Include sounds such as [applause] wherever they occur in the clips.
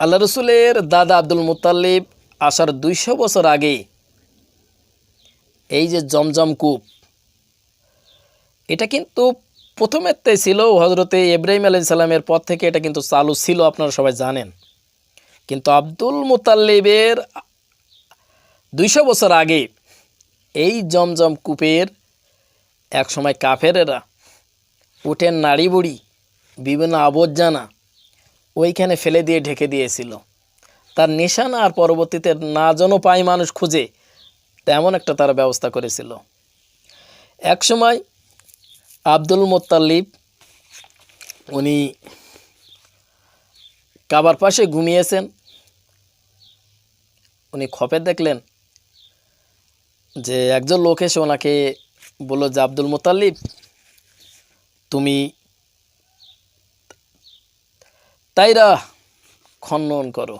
আল্লাহ রসুলের দাদা আব্দুল মুতাল্লিব আসার দুইশো বছর আগে এই যে জমজম কূপ, এটা কিন্তু প্রথমেতে ছিল হজরতে ইব্রাহিম আলাই সাল্লামের পর থেকে এটা কিন্তু চালু ছিল, আপনারা সবাই জানেন। কিন্তু আব্দুল মুতাল্লিবের দুইশো বছর আগে এই জমজম কূপের এক সময় কাফেরেরা উঠেন নাড়ি বুড়ি বিভিন্ন আবর্জনা ওইখানে ফেলে দিয়ে ঢেকে দিয়েছিল। তার নিশানা আর পরবর্তীতে না যেন পায় মানুষ খুঁজে তেমন একটা তারা ব্যবস্থা করেছিল। এক সময় আব্দুল মোত্তাল্লিব উনি কাবার পাশে ঘুমিয়েছেন। উনি খপে দেখলেন যে একজন লোক এসে ওনাকে বলল যে, আব্দুল মোতাল্লিব তুমি তাইরা খনন করো।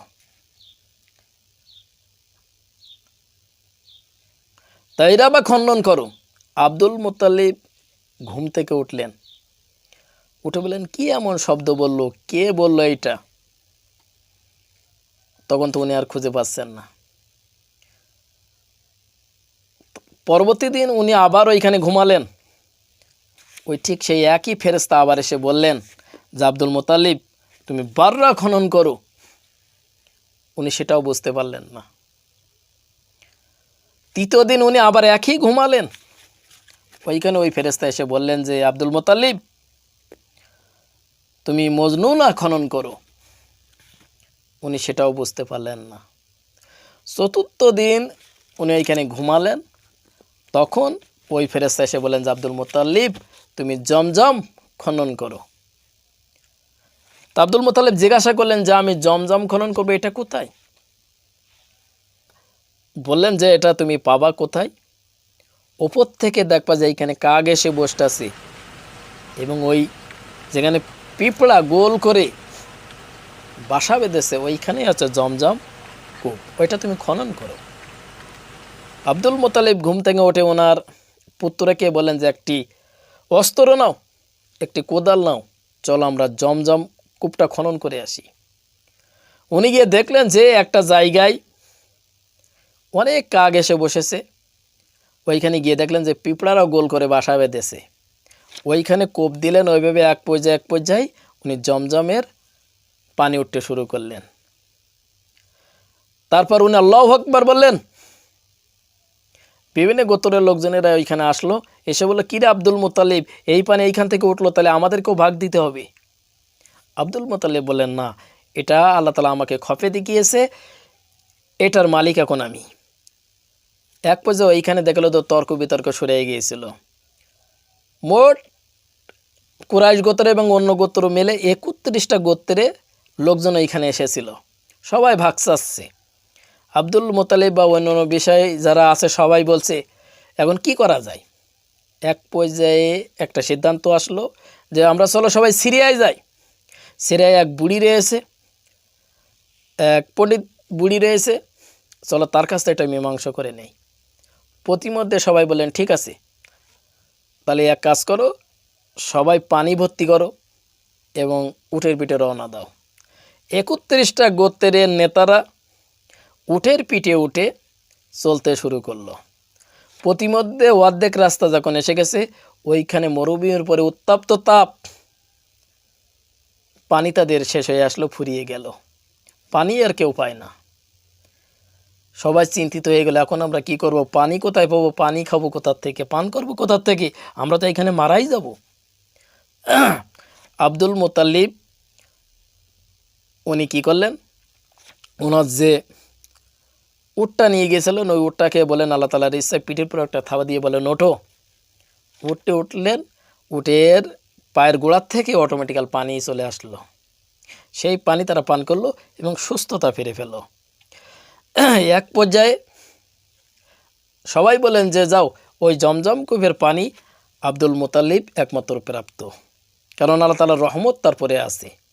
তাইরা বা খনন করো। আব্দুল মোতাল্লিব ঘুম থেকে উঠলেন। উঠে বললেন, কি এমন শব্দ বলল? কে বলল এইটা? তখন তো উনি আর খুঁজে পাচ্ছেন না। পরবর্তী দিন উনি আবার ওইখানে ঘুমালেন। ওই ঠিক সেই একই ফেরেস্তা আবার এসে বললেন যে, আব্দুল মোতালিব তুমি বাররা খনন করো। উনি সেটাও বুঝতে পারলেন না। তৃতীয় দিন উনি আবার একই ঘুমালেন। ওইখানে ওই ফেরেস্তা এসে বললেন যে, আব্দুল মোতালিব, তুমি মজনুনা খনন করো? উনি সেটাও বুঝতে পারলেন না। চতুর্থ দিন উনি ওইখানে ঘুমালেন। তখন ওই ফেরেস্তা এসে বলেন যে, আব্দুল মোতাল্লিব তুমি জমজম খনন করো। তা আব্দুল মোতালেব জিজ্ঞাসা করলেন যে, আমি জমজম খনন করব, এটা কোথায়? বললেন যে, এটা তুমি পাবা কোথায়? ওপর থেকে দেখবা যে, এইখানে কাক এসে বসতেছে এবং ওই যেখানে পিঁপড়া গোল করে বাসা বেঁধেছে ওইখানে আছে জমজম কূপ। ওইটা তুমি খনন করো। আব্দুল মোতালিব ঘুম থেকে ওঠে ওনার পুত্রকে বলেন যে, একটি অস্ত্র নাও, একটি কোদাল নাও, চলো আমরা জমজম কূপটা খনন করে আসি। উনি গিয়ে দেখলেন যে একটা জায়গায় অনেক কাক এসে বসেছে। ওইখানে গিয়ে দেখলেন যে পিঁপড়ারাও গোল করে বাসা বেঁধেছে। ওইখানে কোপ দিলেন, ওইভাবে এক পর্যায়ে এক পর্যায়ে উনি জমজমের পানি উঠতে শুরু করলেন। তারপর উনি আল্লাহ আকবার বললেন, বিভিন্ন গোত্রের লোকজনেরা ওইখানে আসলো, এসে বলল, কিরে আব্দুল মোতালিব, এই পানি এইখান থেকে উঠল, তাহলে আমাদেরকেও ভাগ দিতে হবে। আব্দুল মোতালিব বলেন, না, এটা আল্লাহ তালা আমাকে খপে দেখিয়েছে, এটার মালিক এখন আমি। এক পর্যায়ে ওইখানে দেখল তো তর্ক বিতর্ক সরে গিয়েছিল। মোট কুরাইশ গোত্র এবং অন্য গোত্র মিলে একত্রিশটা গোত্রে লোকজন ওইখানে এসেছিল। সবাই ভাগ চাচ্ছে। আব্দুল মোতালিব বা অন্য অন্য বিষয়ে যারা আছে সবাই বলছে, এখন কি করা যায়? এক পর্যায়ে একটা সিদ্ধান্ত আসলো যে আমরা চলো সবাই সিরিয়ায় যাই। সিরিয়ায় এক বুড়ি রয়েছে, এক পণ্ডিত বুড়ি রয়েছে। চলো তার কাছ থেকে একটা মীমাংসা করে নেই। প্রতিমধ্যে সবাই বললেন, ঠিক আছে, তাহলে এক কাজ করো, সবাই পানি ভর্তি করো এবং উঠের পিঠে রওনা দাও। একত্রিশটা গোত্রের নেতারা উঠের পিঠে উঠে চলতে শুরু করল। প্রতিমধ্যে অর্ধেক রাস্তা যখন এসে গেছে, ওইখানে মরুভূমির পরে উত্তাপ্ত তাপ পানি তাদের শেষ হয়ে আসলো, ফুরিয়ে গেল। পানি আর কেউ পায় না। সবাই চিন্তিত হয়ে গেল, এখন আমরা কি করব? পানি কোথায় পাবো? পানি খাব কোথার থেকে? পান করব কোথার থেকে? আমরা তো এখানে মারাই যাব। [clears throat] আব্দুল মোতাল্লিব উনি কি করলেন? ওনার যে উটটা নিয়ে গিয়েছিলেন ওই উটটাকে বলেন, আল্লাহ তালার ইচ্ছায় পিঠের পর একটা থাবা দিয়ে বলেন, ওঠো। উঠতে উঠলেন, উটের পায়ের গোড়ার থেকে অটোমেটিক্যাল পানি চলে আসলো। সেই পানি তারা পান করল এবং সুস্থতা ফিরে পেল এক পর্যায়ে সবাই বলেন যে, যাও, ওই জমজম কূপের পানি আব্দুল মোতালিব একমাত্র প্রাপ্ত। কারণ আল্লাহ তালার রহমত তারপরে আছে।